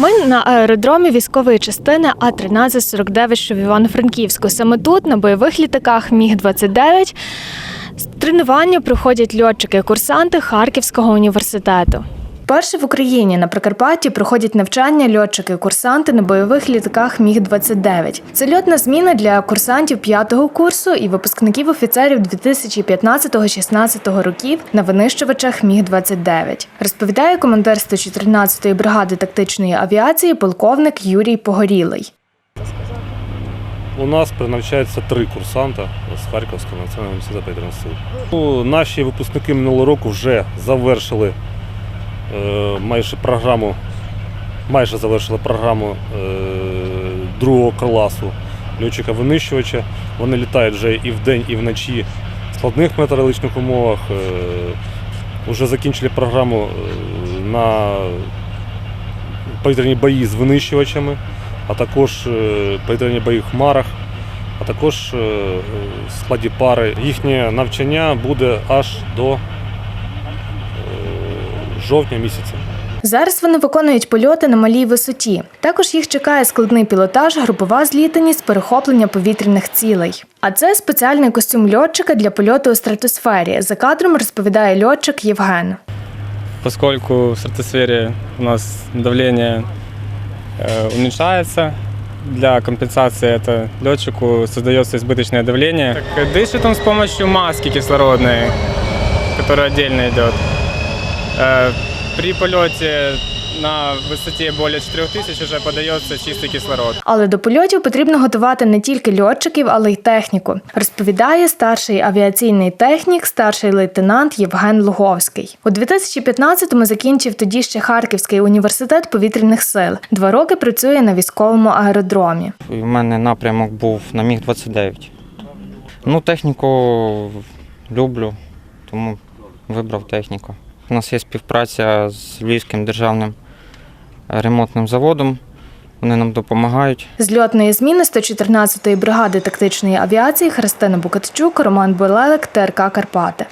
Ми на аеродромі військової частини А-1349, що в Івано-Франківську. Саме тут, на бойових літаках Міг-29, тренування проходять льотчики-курсанти Харківського університету. Перше в Україні на Прикарпатті проходять навчання льотчики-курсанти на бойових літаках Міг-29. Це льотна зміна для курсантів п'ятого курсу і випускників офіцерів 2015-16 років на винищувачах Міг-29. Розповідає командир 114-ї бригади тактичної авіації полковник Юрій Погорілий. У нас навчається три курсанта з Харківського національного університету. Ну, наші випускники минулого року вже завершили майже програму, майже завершили програму е, другого класу льотчика винищувача. Вони літають вже і вдень, і вночі в складних метеорологічних умовах. Е, вже закінчили програму е, на повітряні бої з винищувачами а також е, повітряні бої в хмарах, а також е, в складі пари. Їхнє навчання буде аж до е, жовтня місяця. Зараз вони виконують польоти на малій висоті. Також їх чекає складний пілотаж, групова злітаність, перехоплення повітряних цілей. А це спеціальний костюм льотчика для польоту у стратосфері. За кадром розповідає льотчик Євген. поскольку в стратосфере у нас давление э, уменьшается, для компенсации это летчику создается избыточное давление. Так, э, дышит он с помощью маски кислородной, которая отдельно идет. Э, При полете на высоте более 4000 уже подается чистый кислород. Але до польотів потрібно готувати не тільки льотчиків, але й техніку, розповідає старший авіаційний технік, старший лейтенант Євген Луговський. У 2015-му закінчив тоді ще Харківський університет повітряних сил. Два роки працює на військовому аеродромі. У мене напрямок був на Міг-29. Ну, техніку люблю, тому вибрав техніку. У нас є співпраця з Львівським державним ремонтним заводом. Вони нам допомагають. З зміни 114-ї бригади тактичної авіації Христина Букатчук, Роман Болелик, ТРК Карпати.